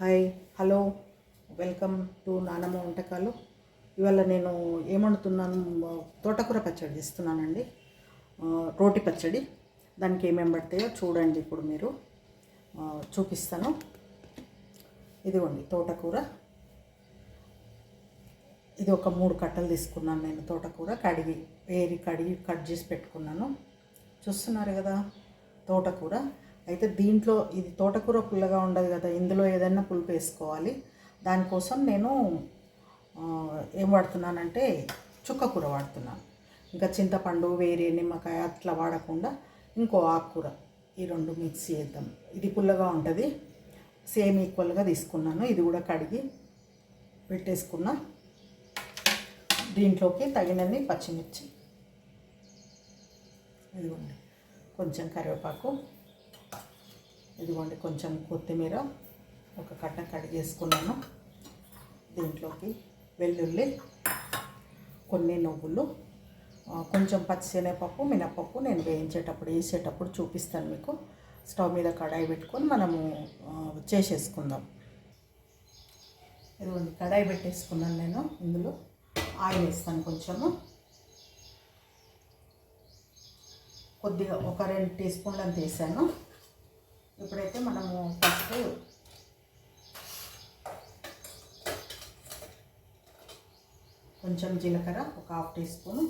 Hi hello welcome to నానమ్మ వంటకాలు. ఇవాళ నేను ఏమండుతున్నాను తోటకూర పచ్చడి చేస్తున్నానండి. రోటి పచ్చడి. దానికి ఏమేమి పడతాయో చూడండి ఇప్పుడు మీరు. చూపిస్తాను. ఇదిగోండి తోటకూర. ఇది ఒక మూడు కట్టలు తీసుకున్నాను నేను తోటకూర. కడిగి వేరి కడిగి కట్ చేసి పెట్టుకున్నాను. చూస్తున్నారు కదా తోటకూర. అయితే దీంట్లో ఇది తోటకూర పుల్లగా ఉండదు కదా ఇందులో ఏదైనా పులుపు వేసుకోవాలి. దానికోసం నేను ఏం వాడుతున్నానంటే చుక్కకూర వాడుతున్నాను. ఇంకా చింతపండు వేరే నిమ్మకాయ అట్లా వాడకుండా ఇంకో ఆకుకూర ఈ రెండు మిక్స్ చేద్దాం. ఇది పుల్లగా ఉంటుంది. సేమ్ ఈక్వల్గా తీసుకున్నాను. ఇది కూడా కడిగి పెట్టేసుకున్నా దీంట్లోకి తగినన్ని పచ్చిమిర్చి. ఇదిగోండి కొంచెం కరివేపాకు. ఇదిగోండి కొంచెం కొత్తిమీర ఒక కట్ట కట్ చేసుకున్నాను. దీంట్లోకి వెల్లుల్లి కొన్ని నువ్వులు కొంచెం పచ్చిశనగపప్పు మినపప్పు నేను వేయించేటప్పుడు వేసేటప్పుడు చూపిస్తాను మీకు. స్టవ్ మీద కడాయి పెట్టుకొని మనము చేసేసుకుందాం. ఇదిగోండి కడాయి పెట్టేసుకున్నాను నేను ఇందులో. ఆయిల్ వేస్తాను కొంచెము. కొద్దిగా ఒక రెండు టీ స్పూన్లు అంత వేసాను. ఇప్పుడైతే మనము ఫస్ట్ కొంచెం జీలకర్ర ఒక హాఫ్ టీ స్పూను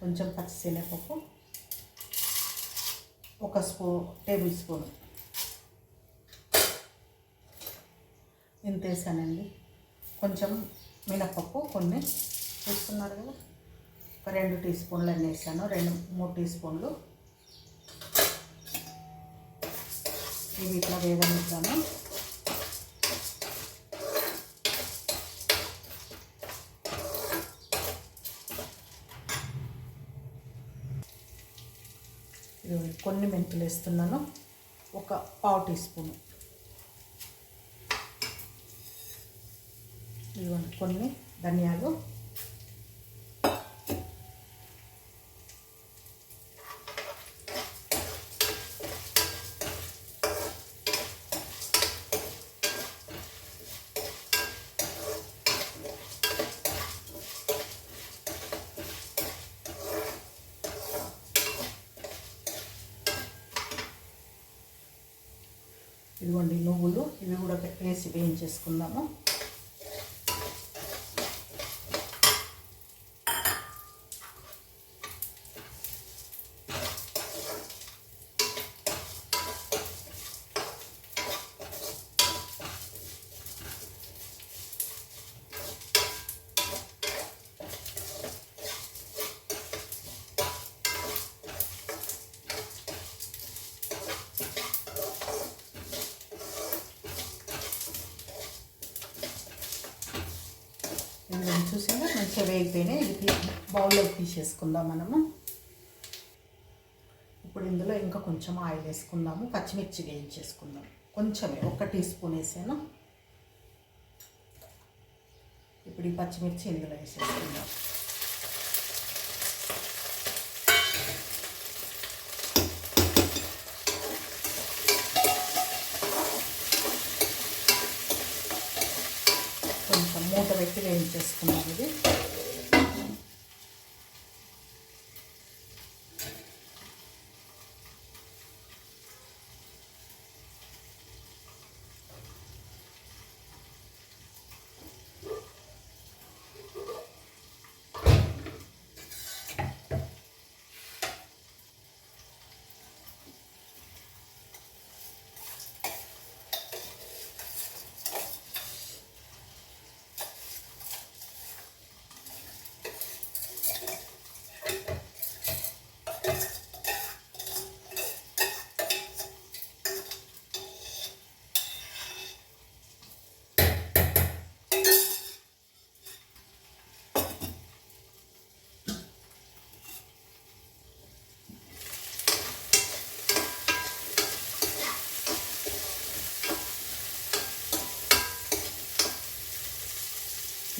కొంచెం పచ్చిశనగపప్పు ఒక స్పూ టేబుల్ స్పూన్. ఇంత వేసానండి కొంచెం మినపప్పు కొన్ని చూస్తున్నారు కదా? రెండు టీ స్పూన్లు అన్నీ వేసాను. రెండు మూడు టీ స్పూన్లు. ఇవి ఇట్లా వేగనిద్దాము. కొన్ని మెంతులు వేస్తున్నాను. ఒక పావు టీ స్పూన్. ఇదిగోండి కొన్ని ధనియాలు. ఇదిగోండి నువ్వులు ఇవి కూడా వేసి వేయించేసుకుందాము ఇది చూసారా మంచిగా వేగిపోయినాయి ఇది బౌల్లోకి తీసేసుకుందాం మనము. ఇప్పుడు ఇందులో ఇంకా కొంచెం ఆయిల్ వేసుకుందాము పచ్చిమిర్చి వేయించేసుకుందాం. కొంచెమే ఒక టీ స్పూన్ వేసాను. ఇప్పుడు ఈ పచ్చిమిర్చి ఇందులో వేసేసుకుందాం కొంచెం మూత పెట్టి వేయించేసుకున్నాం ఇది?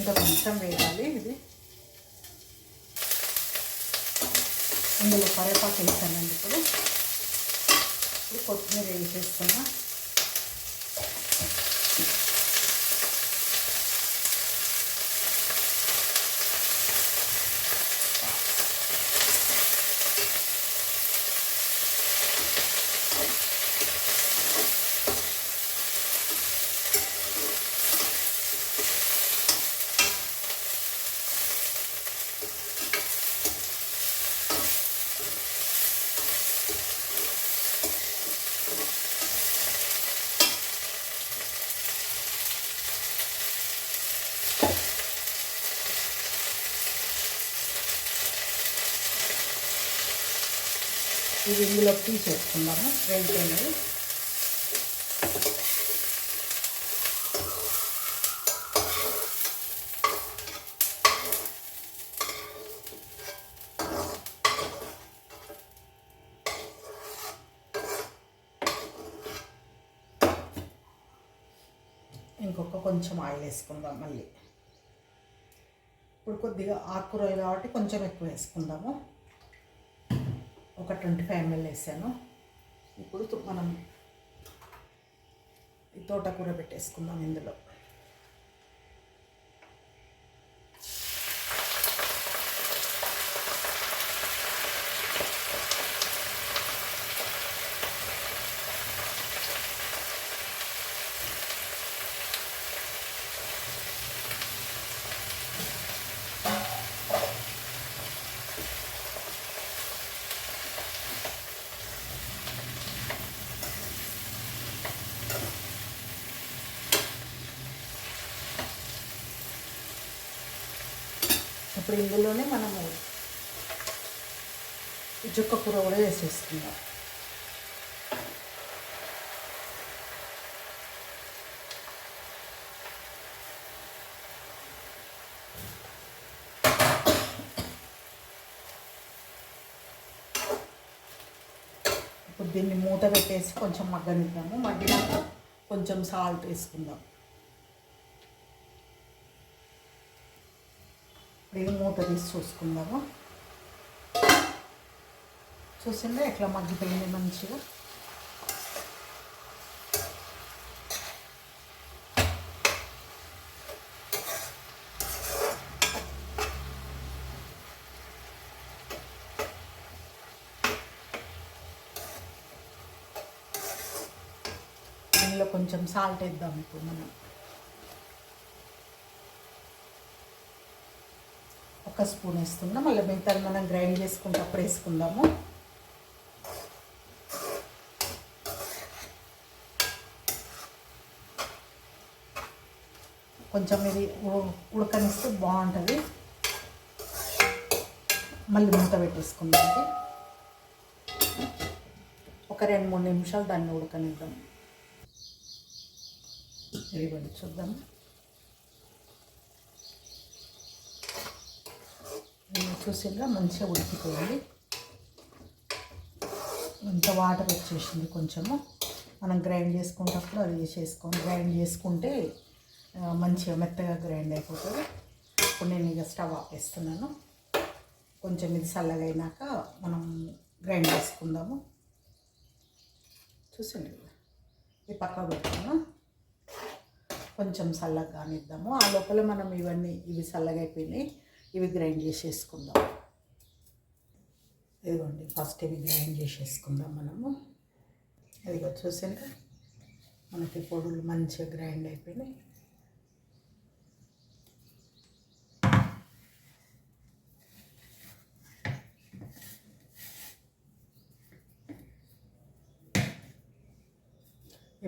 ఇంకా కొంచెం వేయాలి ఇది. ఇందులో కరివేపాకు వేస్తానండి ఇప్పుడు. ఇప్పుడు కొత్తిమీర వేసేస్తున్నా. ఇది ఇందులో తీసేసుకుందాము. వేగిపోయినవి ఇంకొక కొంచెం ఆయిల్ వేసుకుందాం మళ్ళీ. ఇప్పుడు కొద్దిగా ఆకుకూరలు కాబట్టి కొంచెం ఎక్కువ వేసుకుందాము. ఒక ట్వంటీ ఫైవ్ ఎంఎల్ వేసాను. ఇప్పుడు మనం ఈ తోటకూర పెట్టేసుకుందాం ఇందులో. ఇప్పుడు ఇందులోనే మనము చుక్క కూర కూడా వేసేసుకుందాం ఇప్పుడు దీన్ని మూత పెట్టేసి కొంచెం మగ్గనిద్దాము. మగ్గినాక కొంచెం సాల్ట్ వేసుకుందాం. ఇది మూత తీసి చూసుకుందాము చూసిందా ఎట్లా మగ్గిపోయింది మంచిగా దీనిలో కొంచెం సాల్ట్ వేద్దాం ఇప్పుడు మనం ఒక స్పూన్ వేసుకుందాం. మళ్ళీ మిగతాది మనం గ్రైండ్ చేసుకుంటే అప్పుడు వేసుకుందాము. కొంచెం ఇది ఉడకనిస్తే బాగుంటుంది. మళ్ళీ మూత పెట్టేసుకుందాం ఒక రెండు మూడు నిమిషాలు దాన్ని ఉడకనిద్దాం. ఇవ్వండి చూద్దాం చూసిందా మంచిగా ఉడికిపోయింది. ఇంత వాటర్ వచ్చేసింది కొంచెము. మనం గ్రైండ్ చేసుకునేటప్పుడు అది చేసుకోండి గ్రైండ్ చేసుకుంటే మంచిగా మెత్తగా గ్రైండ్ అయిపోతుంది. ఇప్పుడు నేను ఇక స్టవ్ ఆపేస్తున్నాను. కొంచెం ఇది చల్లగా మనం గ్రైండ్ చేసుకుందాము. చూసండి ఇది పక్క పెట్టుకున్నా కొంచెం చల్లగా కానిద్దాము. ఆ లోపల మనం ఇవన్నీ ఇవి చల్లగా అయిపోయినాయి. ఇవి గ్రైండ్ చేసేసుకుందాం. ఇదిగోండి ఫస్ట్ ఇవి గ్రైండ్ చేసేసుకుందాం మనము. ఇదిగో చూసాక మనకి పొడులు మంచిగా గ్రైండ్ అయిపోయినాయి.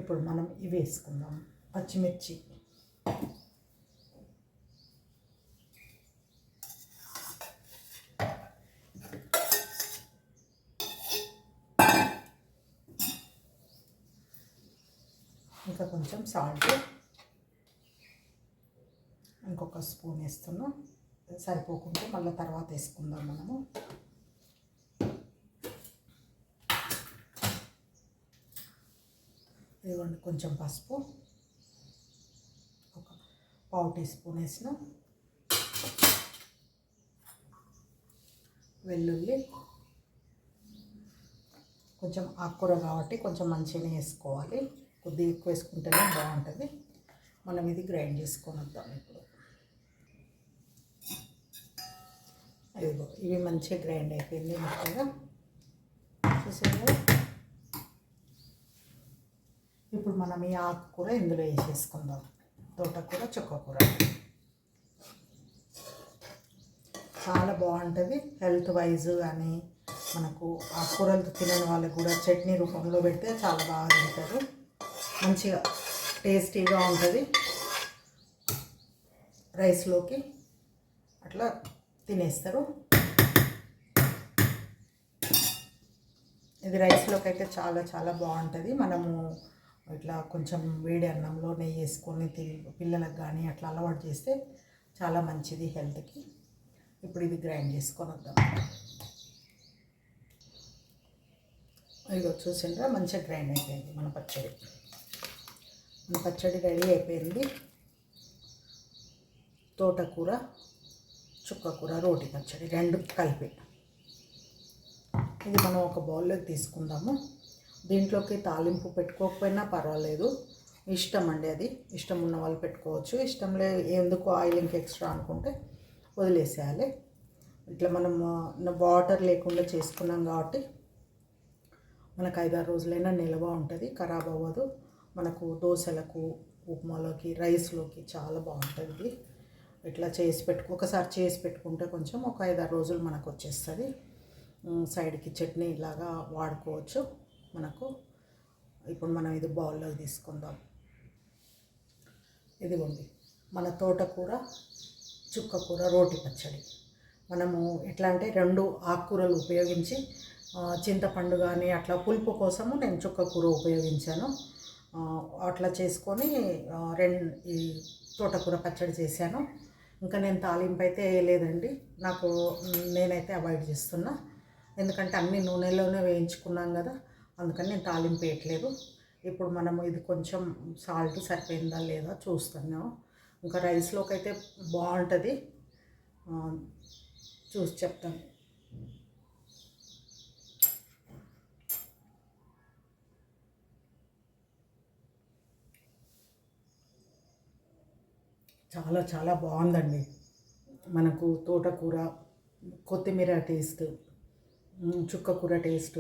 ఇప్పుడు మనం ఇవి వేసుకుందాం. పచ్చిమిర్చి ఇంకా కొంచెం సాల్ట్. ఇంకొక స్పూన్ వేస్తున్నాం. సరిపోకుంటే మళ్ళీ తర్వాత వేసుకుందాం మనము. ఇదిగోండి కొంచెం పసుపు. ఒక పావు టీ స్పూన్ వేసినాం. వెల్లుల్లి. కొంచెం ఆకుకూర కాబట్టి కొంచెం మంచిగానే వేసుకోవాలి. కొద్దిగా ఎక్కువ వేసుకుంటేనే బాగుంటుంది. మనం ఇది గ్రైండ్ చేసుకొని వద్దాం ఇప్పుడు. అదిగో ఇవి మంచిగా గ్రైండ్ అయిపోయింది మొత్తంగా. చూసారు? ఇప్పుడు మనం ఈ ఆకుకూర ఇందులో వేసేసుకుందాం. తోటకూర చుక్కకూర. చాలా బాగుంటుంది. హెల్త్ వైజ్ కానీ మనకు ఆకుకూరలు తినని వాళ్ళకి కూడా చట్నీ రూపంలో పెడితే చాలా బాగా తింటారు. మంచిగా టేస్టీగా ఉంటుంది. రైస్లోకి అట్లా తినేస్తారు. ఇది రైస్లోకి అయితే చాలా చాలా బాగుంటుంది. మనము ఇట్లా కొంచెం వేడి అన్నంలో నెయ్యి వేసుకొని తి పిల్లలకు కానీ అట్లా అలవాటు చేస్తే చాలా మంచిది హెల్త్కి ఇప్పుడు ఇది గ్రైండ్ చేసుకొని వద్దాం. ఇదిగో చూసిండ్రా మంచిగా గ్రైండ్ అయిపోయింది మన పచ్చడి. పచ్చడి రెడీ అయిపోయింది. తోటకూర చుక్కకూర రోటి పచ్చడి రెండు కలిపి. ఇది మనం ఒక బౌల్లోకి తీసుకుందాము. దీంట్లోకి తాలింపు పెట్టుకోకపోయినా పర్వాలేదు. ఇష్టం అండి అది. ఇష్టం ఉన్న వాళ్ళు పెట్టుకోవచ్చు. ఇష్టం లేదు ఎందుకు ఆయిల్ ఇంకా ఎక్స్ట్రా అనుకుంటే వదిలేసేయాలి. ఇట్లా మనం వాటర్ లేకుండా చేసుకున్నాం కాబట్టి మనకు ఐదారు రోజులైనా నిల్వ ఉంటుంది. ఖరాబ్ అవ్వదు. మనకు దోశలకు ఉప్మాలోకి రైస్లోకి చాలా బాగుంటుంది. ఇట్లా చేసి పెట్టుకో ఒకసారి చేసి పెట్టుకుంటే కొంచెం ఒక ఐదారు రోజులు మనకు వచ్చేస్తుంది. సైడ్కి చట్నీ ఇలాగా వాడుకోవచ్చు. మనకు ఇప్పుడు మనం ఇది బౌల్లోకి తీసుకుందాం. ఇదిగోండి మన తోటకూర చుక్కకూర రోటి పచ్చడి. మనము ఎట్లా అంటే రెండు ఆకుకూరలు ఉపయోగించి చింతపండు కానీ అట్లా పులుపు కోసము నేను చుక్కకూర ఉపయోగించాను. అట్లా చేసుకొని రెండు ఈ తోటకూర పచ్చడి చేశాను. ఇంకా నేను తాలింపు అయితే వేయలేదండి. నాకు నేనైతే అవాయిడ్ చేస్తున్నా. ఎందుకంటే అన్ని నూనెలోనే వేయించుకున్నాం కదా అందుకని నేను తాలింపు వేయట్లేదు. ఇప్పుడు మనము ఇది కొంచెం సాల్ట్ సరిపోయిందా లేదా చూస్తున్నాము ఇంకా రైస్లోకి అయితే బాగుంటుంది. చూసి చెప్తాను. చాలా చాలా బాగుందండి. మనకు తోటకూర కొత్తిమీర టేస్ట్ చుక్కకూర టేస్ట్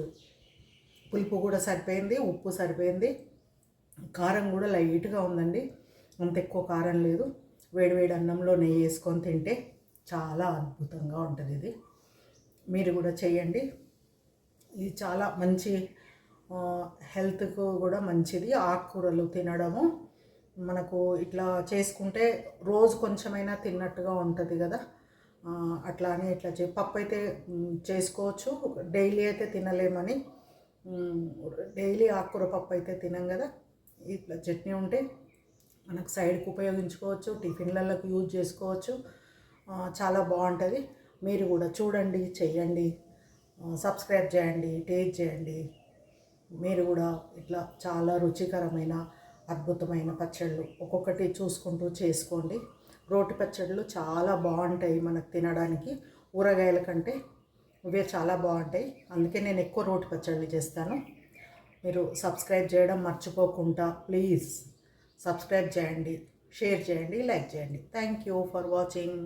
పులుపు కూడా సరిపోయింది ఉప్పు సరిపోయింది. కారం కూడా లైట్గా ఉందండి. అంత ఎక్కువ కారం లేదు. వేడివేడి అన్నంలో నెయ్యి వేసుకొని తింటే చాలా అద్భుతంగా ఉంటుంది ఇది. మీరు కూడా చేయండి ఇది చాలా మంచి హెల్త్కు కూడా మంచిది. ఆకుకూరలు తినడము. మనకు ఇట్లా చేసుకుంటే రోజు కొంచెమైనా తిన్నట్టుగా ఉంటుంది కదా. అట్లా అని ఇట్లా చే పప్పు అయితే చేసుకోవచ్చు. డైలీ అయితే తినలేమని డైలీ ఆకుకూర పప్పు అయితే తినం కదా. ఇట్లా చట్నీ ఉంటే మనకు సైడ్కి ఉపయోగించుకోవచ్చు టిఫిన్లలోకి యూజ్ చేసుకోవచ్చు. చాలా బాగుంటుంది. మీరు కూడా చూడండి చెయ్యండి. సబ్స్క్రైబ్ చేయండి టేస్ట్ చేయండి. మీరు కూడా ఇట్లా చాలా రుచికరమైన అద్భుతమైన పచ్చళ్ళు ఒక్కొక్కటి చూసుకుంటూ చేసుకోండి. రోటి పచ్చళ్ళు చాలా బాగుంటాయి మనకు తినడానికి. ఊరగాయల కంటే ఇవే చాలా బాగుంటాయి. అందుకే నేను ఎక్కువ రోటి పచ్చళ్ళు చేస్తాను. మీరు సబ్స్క్రైబ్ చేయడం మర్చిపోకుండా ప్లీజ్ సబ్స్క్రైబ్ చేయండి షేర్ చేయండి లైక్ చేయండి. Thank you for watching.